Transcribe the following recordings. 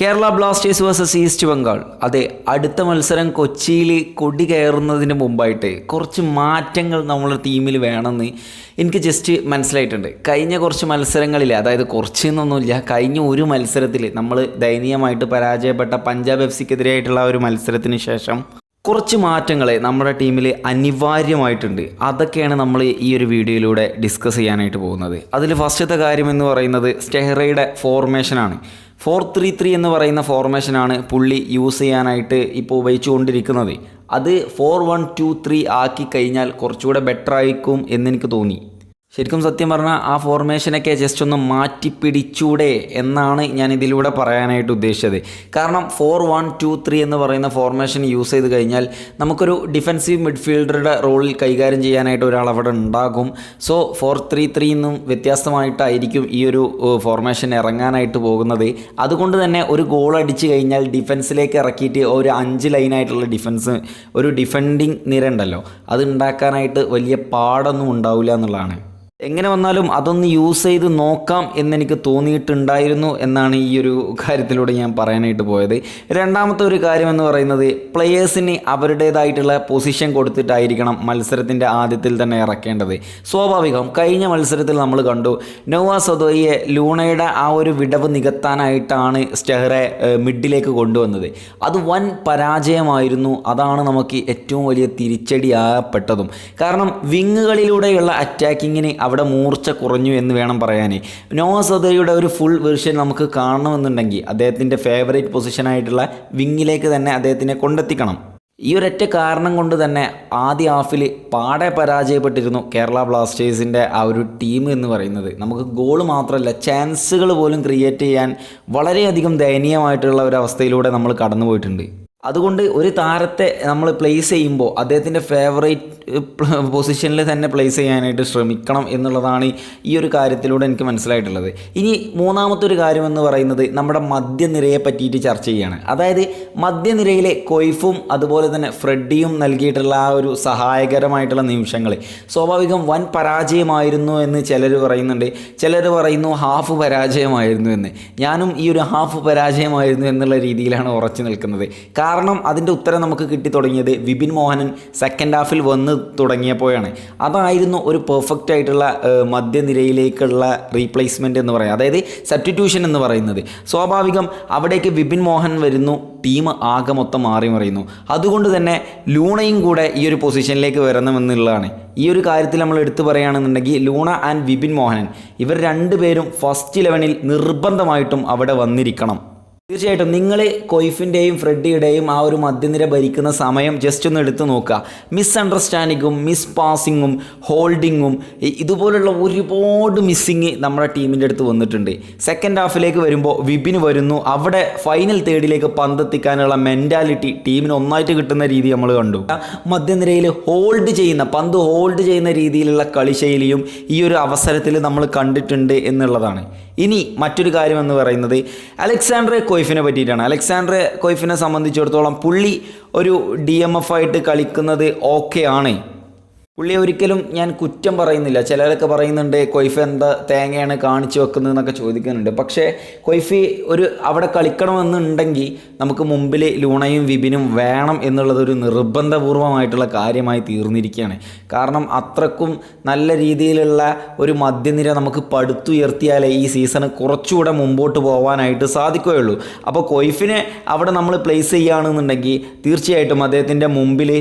Kerala Blasters versus East Bengal. അതെ അടുത്ത മത്സരം കൊച്ചിയിൽ കൊടി കയറുന്നതിന് മുമ്പായിട്ട് കുറച്ച് മാറ്റങ്ങൾ നമ്മുടെ ടീമിൽ വേണമെന്ന് എനിക്ക് ജസ്റ്റ് മനസ്സിലായിട്ടുണ്ട്. കഴിഞ്ഞ കുറച്ച് മത്സരങ്ങളിൽ അതായത് കുറച്ച് എന്നൊന്നുമില്ല കഴിഞ്ഞ ഒരു മത്സരത്തിൽ നമ്മൾ ദയനീയമായിട്ട് പരാജയപ്പെട്ട പഞ്ചാബ് എഫ് സിക്കെതിരായിട്ടുള്ള ഒരു മത്സരത്തിന് ശേഷം കുറച്ച് മാറ്റങ്ങൾ നമ്മുടെ ടീമിൽ അനിവാര്യമായിട്ടുണ്ട്. അതൊക്കെയാണ് നമ്മൾ ഈ ഒരു വീഡിയോയിലൂടെ ഡിസ്കസ് ചെയ്യാനായിട്ട് പോകുന്നത്. അതിൽ ഫസ്റ്റത്തെ കാര്യം എന്ന് പറയുന്നത് സ്റ്റെഹറയുടെ ഫോർമേഷനാണ് ഫോർ ത്രീ ത്രീ എന്ന് പറയുന്ന ഫോർമേഷനാണ് പുള്ളി യൂസ് ചെയ്യാനായിട്ട് ഇപ്പോൾ ഉപയോഗിച്ചുകൊണ്ടിരിക്കുന്നത്. അത് ഫോർ വൺ ടു ത്രീ ആക്കി കഴിഞ്ഞാൽ കുറച്ചുകൂടെ ബെറ്റർ ആയിരിക്കും എന്നെനിക്ക് തോന്നി. ശരിക്കും സത്യം പറഞ്ഞാൽ ആ ഫോർമേഷനൊക്കെ ജസ്റ്റ് ഒന്ന് മാറ്റിപ്പിടിച്ചൂടെ എന്നാണ് ഞാൻ ഇതിലൂടെ പറയാനായിട്ട് ഉദ്ദേശിച്ചത്. കാരണം ഫോർ വൺ ടു ത്രീ എന്ന് പറയുന്ന ഫോർമേഷൻ യൂസ് ചെയ്ത് കഴിഞ്ഞാൽ നമുക്കൊരു ഡിഫൻസീവ് മിഡ്ഫീൽഡറുടെ റോളിൽ കൈകാര്യം ചെയ്യാനായിട്ട് ഒരാൾ അവിടെ ഉണ്ടാകും. സോ ഫോർ ത്രീ ത്രീ എന്നും വ്യത്യസ്തമായിട്ടായിരിക്കും ഈ ഒരു ഫോർമേഷൻ ഇറങ്ങാനായിട്ട് പോകുന്നത്. അതുകൊണ്ട് തന്നെ ഒരു ഗോൾ അടിച്ചു കഴിഞ്ഞാൽ ഡിഫൻസിലേക്ക് ഇറക്കിയിട്ട് ഒരു അഞ്ച് ലൈനായിട്ടുള്ള ഡിഫൻസ് ഒരു ഡിഫെൻഡിങ് നിര ഉണ്ടല്ലോ അത് ഉണ്ടാക്കാനായിട്ട് വലിയ പാടൊന്നും ഉണ്ടാവില്ല എന്നുള്ളതാണ്. എങ്ങനെ വന്നാലും അതൊന്ന് യൂസ് ചെയ്ത് നോക്കാം എന്നെനിക്ക് തോന്നിയിട്ടുണ്ടായിരുന്നു എന്നാണ് ഈ ഒരു കാര്യത്തിലൂടെ ഞാൻ പറയാനായിട്ട് പോയത്. രണ്ടാമത്തെ ഒരു കാര്യം എന്ന് പറയുന്നത് പ്ലെയേഴ്സിന് അവരുടേതായിട്ടുള്ള പൊസിഷൻ കൊടുത്തിട്ടായിരിക്കണം മത്സരത്തിന്റെ ആദ്യത്തിൽ തന്നെ ഇറക്കേണ്ടത്. സ്വാഭാവികം കഴിഞ്ഞ മത്സരത്തിൽ നമ്മൾ കണ്ടു. നോവ സദോയെ ലൂണയുടെ ആ ഒരു വിടവ് നികത്താനായിട്ടാണ് സ്റ്റെഹറെ മിഡിലേക്ക് കൊണ്ടുവന്നത്. അത് വൻ പരാജയമായിരുന്നു. അതാണ് നമുക്ക് ഏറ്റവും വലിയ തിരിച്ചടിയാകപ്പെട്ടതും കാരണം വിങ്ങുകളിലൂടെയുള്ള അറ്റാക്കിങ്ങിന് അവിടെ മൂർച്ച കുറഞ്ഞു എന്ന് വേണം പറയാനേ. നോസദയുടെ ഒരു ഫുൾ വെർഷൻ നമുക്ക് കാണണമെന്നുണ്ടെങ്കിൽ അദ്ദേഹത്തിന്റെ ഫേവറേറ്റ് പൊസിഷനായിട്ടുള്ള വിങ്ങിലേക്ക് തന്നെ അദ്ദേഹത്തിനെ കൊണ്ടെത്തിക്കണം. ഈ ഒരൊറ്റ കാരണം കൊണ്ട് തന്നെ ആദ്യ ഹാഫിൽ പാടെ പരാജയപ്പെട്ടിരുന്നു കേരള ബ്ലാസ്റ്റേഴ്സിന്റെ ആ ഒരു ടീം എന്ന് പറയുന്നത്. നമുക്ക് ഗോൾ മാത്രമല്ല ചാൻസുകൾ പോലും ക്രിയേറ്റ് ചെയ്യാൻ വളരെയധികം ദയനീയമായിട്ടുള്ള ഒരു അവസ്ഥയിലൂടെ നമ്മൾ കടന്നുപോയിട്ടുണ്ട്. അതുകൊണ്ട് ഒരു താരത്തെ നമ്മൾ പ്ലേസ് ചെയ്യുമ്പോൾ അദ്ദേഹത്തിന്റെ ഫേവറേറ്റ് പൊസിഷനിൽ തന്നെ പ്ലേസ് ചെയ്യാനായിട്ട് ശ്രമിക്കണം എന്നുള്ളതാണ് ഈ ഒരു കാര്യത്തിലൂടെ എനിക്ക് മനസ്സിലായിട്ടുള്ളത്. ഇനി മൂന്നാമത്തെ ഒരു കാര്യം എന്ന് പറയുന്നത് നമ്മുടെ മധ്യനിരയെ പറ്റിയിട്ട് ചർച്ച ചെയ്യുകയാണ് അതായത് മധ്യനിരയിലെ കൊയ്ഫും അതുപോലെ തന്നെ ഫ്രെഡിയും നൽകിയിട്ടുള്ള ആ ഒരു സഹായകരമായിട്ടുള്ള നിമിഷങ്ങൾ സ്വാഭാവികം വൻ പരാജയമായിരുന്നു എന്ന് ചിലർ പറയുന്നുണ്ട്. ചിലർ പറയുന്നു ഹാഫ് പരാജയമായിരുന്നു എന്ന്. ഞാനും ഈ ഒരു ഹാഫ് പരാജയമായിരുന്നു എന്നുള്ള രീതിയിലാണ് ഉറച്ചു നിൽക്കുന്നത്. കാരണം അതിന്റെ ഉത്തരം നമുക്ക് കിട്ടി തുടങ്ങിയത് വിപിൻ മോഹനൻ സെക്കൻഡ് ഹാഫിൽ വന്ന് തുടങ്ങിയപ്പോഴാണ്. അതായിരുന്നു ഒരു പെർഫെക്റ്റ് ആയിട്ടുള്ള മധ്യനിരയിലേക്കുള്ള റീപ്ലേസ്മെന്റ് എന്ന് പറയാം. അതായത് സബ്സ്റ്റിറ്റ്യൂഷൻ എന്ന് പറയുന്നത്. സ്വാഭാവികം അവിടേക്ക് വിപിൻ മോഹൻ വരുന്നു ടീം ആകെ മൊത്തം മാറി മറിയുന്നു. അതുകൊണ്ട് തന്നെ ലൂണയും കൂടെ ഈ ഒരു പൊസിഷനിലേക്ക് വരണമെന്നുള്ളതാണ്. ഈ ഒരു കാര്യത്തിൽ നമ്മൾ എടുത്തു പറയുകയാണെന്നുണ്ടെങ്കിൽ ലൂണ ആൻഡ് വിപിൻ മോഹനൻ ഇവർ രണ്ടുപേരും ഫസ്റ്റ് ഇലവനിൽ നിർബന്ധമായിട്ടും അവിടെ വന്നിരിക്കണം. തീർച്ചയായിട്ടും നിങ്ങൾ കൊയ്ഫിന്റെയും ഫ്രെഡിയുടെയും ആ ഒരു മധ്യനിര ഭരിക്കുന്ന സമയം ജസ്റ്റ് ഒന്ന് എടുത്തു നോക്കുക. മിസ് അണ്ടർസ്റ്റാൻഡിങ്ങും മിസ് പാസിങ്ങും ഹോൾഡിങ്ങും ഇതുപോലുള്ള ഒരുപാട് മിസ്സിങ് നമ്മുടെ ടീമിന്റെ അടുത്ത് വന്നിട്ടുണ്ട്. സെക്കൻഡ് ഹാഫിലേക്ക് വരുമ്പോൾ വിപിന് വരുന്നു. അവിടെ ഫൈനൽ തേർഡിലേക്ക് പന്തെത്തിക്കാനുള്ള മെന്റാലിറ്റി ടീമിന് ഒന്നായിട്ട് കിട്ടുന്ന രീതി നമ്മൾ കണ്ടു. മധ്യനിരയിൽ ഹോൾഡ് ചെയ്യുന്ന പന്ത് ഹോൾഡ് ചെയ്യുന്ന രീതിയിലുള്ള കളിശൈലിയും ഈ ഒരു അവസരത്തിൽ നമ്മൾ കണ്ടിട്ടുണ്ട് എന്നുള്ളതാണ്. ഇനി മറ്റൊരു കാര്യം എന്ന് പറയുന്നത് അലക്സാണ്ടറെ കൊയ്ഫിനെ പറ്റിയിട്ടാണ്. അലക്സാണ്ടർ കൊയ്ഫിനെ സംബന്ധിച്ചിടത്തോളം പുള്ളി ഒരു ഡി എം എഫ് ആയിട്ട് കളിക്കുന്നത് ഓക്കെ ആണ്. പുള്ളിയെ ഒരിക്കലും ഞാൻ കുറ്റം പറയുന്നില്ല. ചിലരൊക്കെ പറയുന്നുണ്ട് കൊയ്ഫ് എന്താ തേങ്ങയാണ് കാണിച്ചു വെക്കുന്നത് എന്നൊക്കെ ചോദിക്കുന്നുണ്ട്. പക്ഷേ കൊയ്ഫി ഒരു അവിടെ കളിക്കണമെന്നുണ്ടെങ്കിൽ നമുക്ക് മുമ്പിൽ ലൂണയും വിപിനും വേണം എന്നുള്ളത് ഒരു നിർബന്ധപൂർവമായിട്ടുള്ള കാര്യമായി തീർന്നിരിക്കുകയാണ്. കാരണം അത്രക്കും നല്ല രീതിയിലുള്ള ഒരു മധ്യനിര നമുക്ക് പടുത്തുയർത്തിയാലേ ഈ സീസൺ കുറച്ചുകൂടെ മുമ്പോട്ട് പോകാനായിട്ട് സാധിക്കുകയുള്ളൂ. അപ്പോൾ കൊയ്ഫിനെ അവിടെ നമ്മൾ പ്ലേസ് ചെയ്യുകയാണെന്നുണ്ടെങ്കിൽ തീർച്ചയായിട്ടും അദ്ദേഹത്തിന്റെ മുമ്പിൽ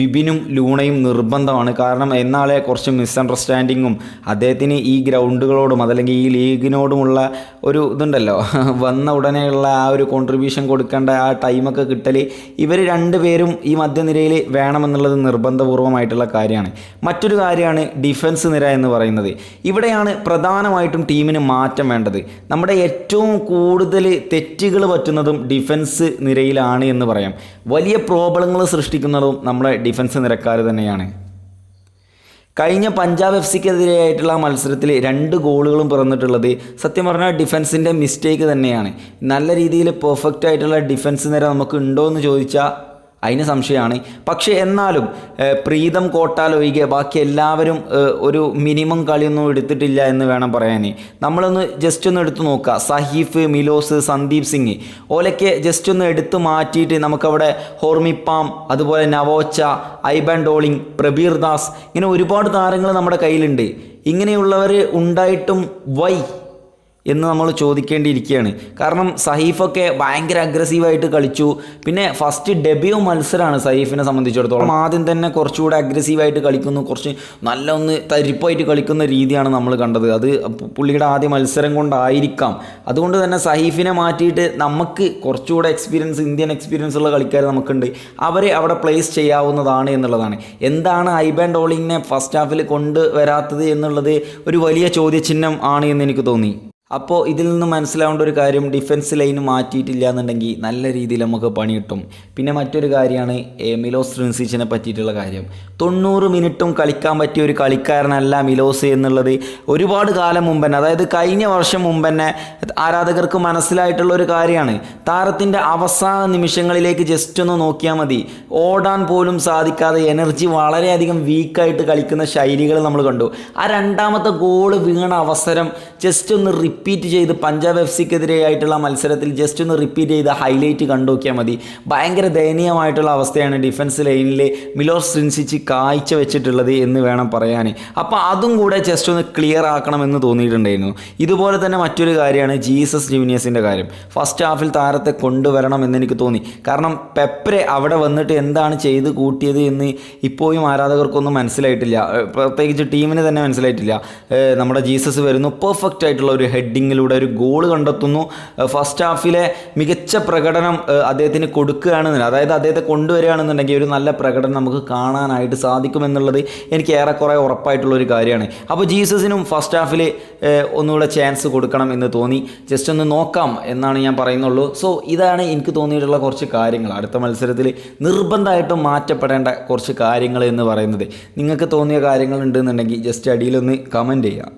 വിപിനും ലൂണയും നിർബന്ധമാണ്. കാരണം എന്നാളെ കുറച്ച് മിസ്അണ്ടർസ്റ്റാൻഡിങ്ങും അദ്ദേഹത്തിന് ഈ ഗ്രൗണ്ടുകളോടും അതല്ലെങ്കിൽ ഈ ലീഗിനോടുമുള്ള ഒരു ഇതുണ്ടല്ലോ. വന്ന ഉടനെയുള്ള ആ ഒരു കോൺട്രിബ്യൂഷൻ കൊടുക്കേണ്ട ആ ടൈമൊക്കെ കിട്ടൽ ഇവർ രണ്ടുപേരും ഈ മധ്യനിരയിൽ വേണമെന്നുള്ളത് നിർബന്ധപൂർവമായിട്ടുള്ള കാര്യമാണ്. മറ്റൊരു കാര്യമാണ് ഡിഫൻസ് നിര എന്ന് പറയുന്നത്. ഇവിടെയാണ് പ്രധാനമായിട്ടും ടീമിന് മാറ്റം വേണ്ടത്. നമ്മുടെ ഏറ്റവും കൂടുതൽ തെറ്റുകൾ പറ്റുന്നതും ഡിഫൻസ് നിരയിലാണ് എന്ന് പറയാം. വലിയ പ്രോബ്ലങ്ങൾ സൃഷ്ടിക്കുന്നതും നമ്മുടെ ഡിഫൻസ് നിരക്കാർ തന്നെയാണ്. കഴിഞ്ഞ പഞ്ചാബ് എഫ് സിക്കെതിരെയായിട്ടുള്ള ആ മത്സരത്തിൽ രണ്ട് ഗോളുകളും പിറന്നിട്ടുള്ളത് സത്യം പറഞ്ഞാൽ ഡിഫൻസിന്റെ മിസ്റ്റേക്ക് തന്നെയാണ്. നല്ല രീതിയിൽ പെർഫെക്റ്റ് ആയിട്ടുള്ള ഡിഫൻസ് നിര നമുക്ക് ഉണ്ടോ എന്ന് ചോദിച്ചാൽ അതിന് സംശയമാണ്. പക്ഷേ എന്നാലും പ്രീതം കോട്ടാൽ ഒഴികെ ബാക്കി എല്ലാവരും ഒരു മിനിമം കളിയൊന്നും എടുത്തിട്ടില്ല എന്ന് വേണം പറയാൻ നമ്മളൊന്ന് ജസ്റ്റ് ഒന്ന് എടുത്തു നോക്കുക സഹീഫ് മിലോസ് സന്ദീപ് സിംഗ്. ഓലൊക്കെ ജസ്റ്റ് ഒന്ന് എടുത്തു മാറ്റിയിട്ട് നമുക്കവിടെ ഹോർമിപ്പാം അതുപോലെ നവോച്ച ഐബൻ ഡോളിങ് പ്രബീർ ദാസ് ഇങ്ങനെ ഒരുപാട് താരങ്ങൾ നമ്മുടെ കയ്യിലുണ്ട്. ഇങ്ങനെയുള്ളവർ ഉണ്ടായിട്ടും വൈ. എന്ന് നമ്മൾ ചോദിക്കേണ്ടിയിരിക്കുകയാണ്. കാരണം സഹീഫൊക്കെ ഭയങ്കര അഗ്രസീവായിട്ട് കളിച്ചു. പിന്നെ ഫസ്റ്റ് ഡെബ്യൂ മത്സരമാണ് സഹീഫിനെ സംബന്ധിച്ചിടത്തോളം. ആദ്യം തന്നെ കുറച്ചുകൂടെ അഗ്രസീവായിട്ട് കളിക്കുന്നു. കുറച്ച് നല്ല ഒന്ന് തരിപ്പായിട്ട് കളിക്കുന്ന രീതിയാണ് നമ്മൾ കണ്ടത്. അത് പുള്ളിയുടെ ആദ്യ മത്സരം കൊണ്ടായിരിക്കാം. അതുകൊണ്ട് തന്നെ സഹീഫിനെ മാറ്റിയിട്ട് നമുക്ക് കുറച്ചുകൂടെ എക്സ്പീരിയൻസ് ഇന്ത്യൻ എക്സ്പീരിയൻസ് ഉള്ള കളിക്കാർ നമുക്കുണ്ട്. അവരെ അവിടെ പ്ലേസ് ചെയ്യാവുന്നതാണ് എന്നുള്ളതാണ്. എന്താണ് ഐബാൻ ഡോളിങ്ങിനെ ഫസ്റ്റ് ഹാഫിൽ കൊണ്ടുവരാത്തത് എന്നുള്ളത് ഒരു വലിയ ചോദ്യചിഹ്നം ആണ് എന്ന് എനിക്ക് തോന്നി. അപ്പോൾ ഇതിൽ നിന്ന് മനസ്സിലാവേണ്ട ഒരു കാര്യം ഡിഫൻസ് ലൈൻ മാറ്റിയിട്ടില്ല എന്നുണ്ടെങ്കിൽ നല്ല രീതിയിൽ നമുക്ക് പണി കിട്ടും. പിന്നെ മറ്റൊരു കാര്യമാണ് മിലോസ് റിൻസിച്ചിനെ പറ്റിയിട്ടുള്ള കാര്യം. തൊണ്ണൂറ് മിനിറ്റും കളിക്കാൻ പറ്റിയ ഒരു കളിക്കാരനല്ല മിലോസ് എന്നുള്ളത് ഒരുപാട് കാലം മുമ്പ് തന്നെ അതായത് കഴിഞ്ഞ വർഷം മുമ്പ് തന്നെ ആരാധകർക്ക് മനസ്സിലായിട്ടുള്ള ഒരു കാര്യമാണ്. താരത്തിന്റെ അവസാന നിമിഷങ്ങളിലേക്ക് ജസ്റ്റ് ഒന്ന് നോക്കിയാൽ മതി. ഓടാൻ പോലും സാധിക്കാതെ എനർജി വളരെയധികം വീക്കായിട്ട് കളിക്കുന്ന ശൈലികൾ നമ്മൾ കണ്ടു. ആ രണ്ടാമത്തെ ഗോൾ വീണ അവസരം ജസ്റ്റ് ഒന്ന് റിപ്പീറ്റ് ചെയ്ത് പഞ്ചാബ് എഫ് സിക്കെതിരെയായിട്ടുള്ള മത്സരത്തിൽ ജസ്റ്റ് ഒന്ന് റിപ്പീറ്റ് ചെയ്ത് ഹൈലൈറ്റ് കണ്ടുനോക്കിയാൽ മതി. ഭയങ്കര ദയനീയമായിട്ടുള്ള അവസ്ഥയാണ് ഡിഫൻസ് ലൈനിൽ മിലോസ് സിൻസിച്ച് കാഴ്ച വെച്ചിട്ടുള്ളത് എന്ന് വേണം പറയാൻ അപ്പോൾ അതും കൂടെ ജസ്റ്റ് ഒന്ന് ക്ലിയർ ആക്കണമെന്ന് തോന്നിയിട്ടുണ്ടായിരുന്നു. ഇതുപോലെ തന്നെ മറ്റൊരു കാര്യമാണ് ജീസസ് ജൂനിയേഴ്സിന്റെ കാര്യം. ഫസ്റ്റ് ഹാഫിൽ താരത്തെ കൊണ്ടുവരണം എന്ന് എനിക്ക് തോന്നി. കാരണം പെപ്പരെ അവിടെ വന്നിട്ട് എന്താണ് ചെയ്ത് കൂട്ടിയത് എന്ന് ഇപ്പോഴും ആരാധകർക്കൊന്നും മനസ്സിലായിട്ടില്ല. പ്രത്യേകിച്ച് ടീമിന് തന്നെ മനസ്സിലായിട്ടില്ല. നമ്മുടെ ജീസസ് വരുന്നു. പെർഫെക്റ്റ് ആയിട്ടുള്ള ഒരു ഹെഡിങ്ങിലൂടെ ഒരു ഗോൾ കണ്ടെത്തുന്നു. ഫസ്റ്റ് ഹാഫിലെ മികച്ച പ്രകടനം അദ്ദേഹത്തിന് കൊടുക്കുകയാണെന്ന് അതായത് അദ്ദേഹത്തെ കൊണ്ടുവരികയാണെന്നുണ്ടെങ്കിൽ ഒരു നല്ല പ്രകടനം നമുക്ക് കാണാനായിട്ട് സാധിക്കുമെന്നുള്ളത് എനിക്ക് ഏറെക്കുറെ ഉറപ്പായിട്ടുള്ള ഒരു കാര്യമാണ്. അപ്പോൾ ജീസസിനും ഫസ്റ്റ് ഹാഫിൽ ഒന്നുകൂടെ ചാൻസ് കൊടുക്കണം എന്ന് തോന്നി. ജസ്റ്റ് ഒന്ന് നോക്കാം എന്നാണ് ഞാൻ പറയുന്നുള്ളൂ. സോ ഇതാണ് എനിക്ക് തോന്നിയിട്ടുള്ള കുറച്ച് കാര്യങ്ങൾ. അടുത്ത മത്സരത്തിൽ നിർബന്ധമായിട്ടും മാറ്റപ്പെടേണ്ട കുറച്ച് കാര്യങ്ങൾ എന്ന് പറയുന്നത്. നിങ്ങൾക്ക് തോന്നിയ കാര്യങ്ങൾ ഉണ്ടെന്നുണ്ടെങ്കിൽ ജസ്റ്റ് അടിയിലൊന്ന് കമന്റ് ചെയ്യാം.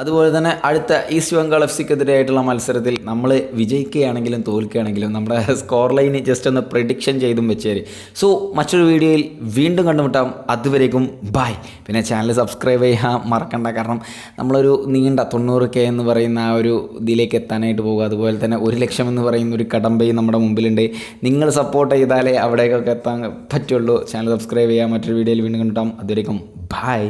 അതുപോലെ തന്നെ അടുത്ത ഈസ്റ്റ് ബംഗാൾ എഫ് സിക്കെതിരെ ആയിട്ടുള്ള മത്സരത്തിൽ നമ്മൾ വിജയിക്കുകയാണെങ്കിലും തോൽക്കുകയാണെങ്കിലും നമ്മുടെ സ്കോർ ലൈന് ജസ്റ്റ് ഒന്ന് പ്രിഡിക്ഷൻ ചെയ്തും വെച്ചേര് സോ മറ്റൊരു വീഡിയോയിൽ വീണ്ടും കണ്ടുമുട്ടാം. അതുവരേക്കും ബായ് പിന്നെ ചാനൽ സബ്സ്ക്രൈബ് ചെയ്യാൻ മറക്കണ്ട. കാരണം നമ്മളൊരു നീണ്ട തൊണ്ണൂറ് കെ എന്ന് പറയുന്ന ആ ഒരു ഇതിലേക്ക് എത്താനായിട്ട് പോകുക അതുപോലെ തന്നെ ഒരു ലക്ഷം എന്ന് പറയുന്ന ഒരു കടമ്പയും നമ്മുടെ മുമ്പിലുണ്ട്. നിങ്ങൾ സപ്പോർട്ട് ചെയ്താലേ അവിടേക്കൊക്കെ എത്താൻ പറ്റുള്ളൂ. ചാനൽ സബ്സ്ക്രൈബ് ചെയ്യാം മറ്റൊരു വീഡിയോയിൽ വീണ്ടും കണ്ടുമുട്ടാം. അതുവരേക്കും ബൈ